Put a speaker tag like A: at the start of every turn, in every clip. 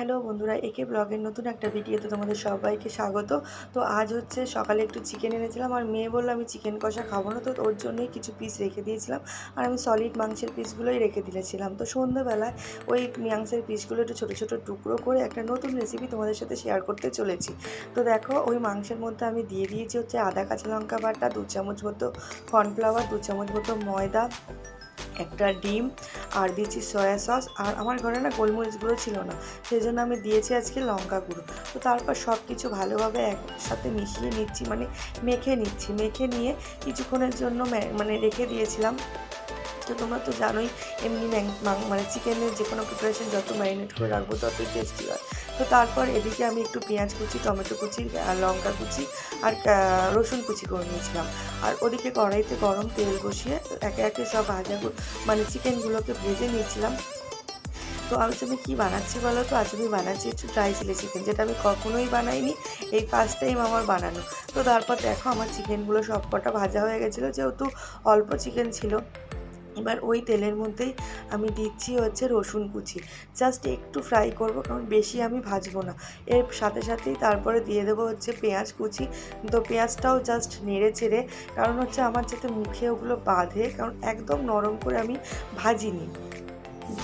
A: Hello বন্ধুরা একে ব্লগের নতুন একটা ভিডিওতে তোমাদের সবাইকে স্বাগত। তো আজ হচ্ছে সকালে একটু চিকেন এনেছিলাম, আর মেয়ে বলল আমি চিকেন কষা খাব না, তো ওর জন্যই কিছু পিস রেখে দিয়েছিলাম। আর আমি সলিড মাংসের পিসগুলোই রেখে দিয়েছিলাম। তো সন্ধ্যাবেলায় ওই মাংসের পিসগুলো একটু ছোটো ছোটো টুকরো করে একটা নতুন রেসিপি তোমাদের সাথে শেয়ার করতে চলেছি। তো দেখো, ওই মাংসের মধ্যে আমি দিয়ে দিয়েছি হচ্ছে আদা, কাঁচা লঙ্কা বাটা, দু চামচ মতো কর্নফ্লাওয়ার দু চামচ মতো ময়দা একটা ডিম আর দিয়েছি সয়া সস। আর আমার ঘরে না গোলমরিচগুলো ছিল না, সেই জন্য আমি দিয়েছি আজকে লঙ্কা গুঁড়ো। তো তারপর সব কিছু ভালোভাবে একসাথে মিশিয়ে নিচ্ছি মানে মেখে নিচ্ছি। মেখে নিয়ে কিছুক্ষণের জন্য মানে রেখে দিয়েছিলাম। তো তোমরা তো জানোই, এমনি মানে চিকেনের যে কোনো প্রিপারেশন যত ম্যারিনেট করে রাখব, ততই টেস্টি হয়। তো তারপর এদিকে আমি একটু পেঁয়াজ কুচি, টমেটো কুচি লঙ্কা কুচি আর রসুন কুচি করে নিয়েছিলাম। আর ওদিকে কড়াইতে গরম তেল বসিয়ে একে একে সব ভাজা মানে চিকেনগুলোকে ভেজে নিয়েছিলাম। তো আমি কী বানাচ্ছি বলো তো? আজ আমি বানাচ্ছি একটু ড্রাই চিলি চিকেন যেটা আমি কখনোই বানাইনি, এই ফার্স্ট টাইম আমার বানানো। তো তারপর দেখো আমার চিকেনগুলো সব কটা ভাজা হয়ে গেছিল, যেহেতু অল্প চিকেন ছিল। এবার ওই তেলের মধ্যেই আমি দিচ্ছি হচ্ছে রসুন কুচি। জাস্ট একটু ফ্রাই করব, কারণ বেশি আমি ভাজবো না। এর সাথে সাথেই তারপরে দিয়ে দেবো হচ্ছে পেঁয়াজ কুচি। তো পেঁয়াজটাও জাস্ট নেড়ে ছেড়ে, কারণ হচ্ছে আমার যাতে মুখে ওগুলো বাঁধে, কারণ একদম নরম করে আমি ভাজিনি।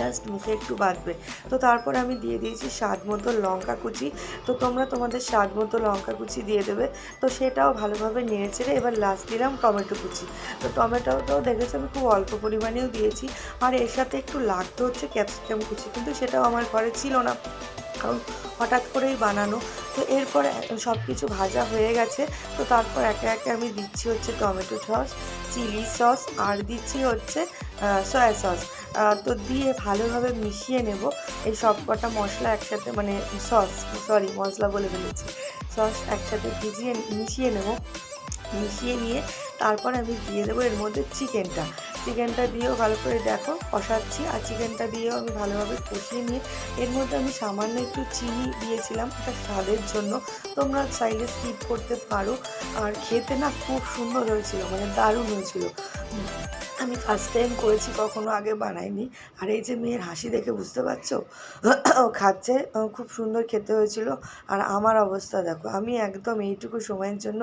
A: জাস্ট মুখে একটু বাঁচবে তো তারপর আমি দিয়ে দিয়েছি স্বাদ মতো লঙ্কা কুচি। তো তোমরা তোমাদের স্বাদ মতো লঙ্কা কুচি দিয়ে দেবে। তো সেটাও ভালোভাবে নেড়ে চেড়ে এবার লাস্ট দিলাম টমেটো কুচি। তো টমেটোটাও দেখেছি আমি খুব অল্প পরিমাণেও দিয়েছি। আর এর সাথে একটু লাগতে হচ্ছে ক্যাপসিকাম কুচি, কিন্তু সেটাও আমার ঘরে ছিল না। কারণ হঠাৎ করেই বানানো। তো এরপর সব কিছু ভাজা হয়ে গেছে। তো তারপর একে একে আমি দিচ্ছি হচ্ছে টমেটো সস, চিলি সস, আর দিচ্ছি হচ্ছে সয়া সস। তো দিয়ে ভালোভাবে মিশিয়ে নেব এই সব কটা মশলা একসাথে মানে সস, সরি, মশলা বলে ফেলেছি। সস একসাথে ভিজিয়ে, মিশিয়ে নেব। মিশিয়ে নিয়ে তারপর আমি দিয়ে দেবো এর মধ্যে চিকেনটা চিকেনটা দিয়েও ভালো করে দেখো, কষাচ্ছি। আর চিকেনটা দিয়েও আমি ভালোভাবে কষিয়ে নিয়ে, এর মধ্যে আমি সামান্য একটু চিনি দিয়েছিলাম, এটা স্বাদের জন্য। তোমরা চাইলে স্কিপ করতে পারো। আর খেতে না খুব সুন্দর হয়েছিল মানে দারুণ হয়েছিল। আমি ফার্স্ট টাইম করেছি, কখনো আগে বানাইনি। আর এই যে মেয়ের হাসি দেখে বুঝতে পারছ? ও খাচ্ছে খুব সুন্দর খেতে হয়েছিল। আর আমার অবস্থা দেখো, আমি একদম এইটুকু সময়ের জন্য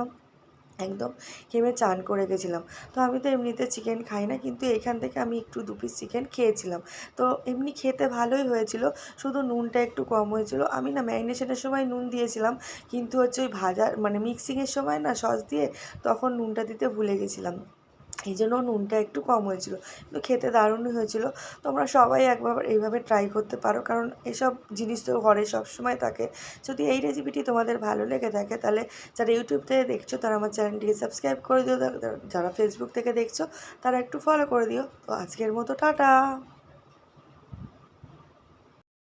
A: একদম খেমে চান করে গেছিলাম। তো আমি তো এমনিতে চিকেন খাই না, কিন্তু এখান থেকে আমি একটু দু পিস চিকেন খেয়েছিলাম। তো এমনি খেতে ভালোই হয়েছিল, শুধু নুনটা একটু কম হয়েছিল। আমি না ম্যারিনেশনের সময় নুন দিয়েছিলাম, কিন্তু হচ্ছে ওই ভাজার মানে মিক্সিংয়ের সময় না সস দিয়ে তখন নুনটা দিতে ভুলে গেছিলাম। এই জন্য নুনটা একটু কম হয়েছিল। কিন্তু খেতে দারুণ হয়েছিল। তোমরা সবাই একবার এইভাবে ট্রাই করতে পারো। কারণ এসব জিনিস তো ঘরে সবসময় থাকে। যদি এই রেসিপিটি তোমাদের ভালো লেগে থাকে, তাহলে যারা ইউটিউব থেকে দেখছ, তারা আমার চ্যানেলটিকে সাবস্ক্রাইব করে দিও। যারা ফেসবুক থেকে দেখছ, তারা একটু ফলো করে দিও। তো আজকের মতো টাটা!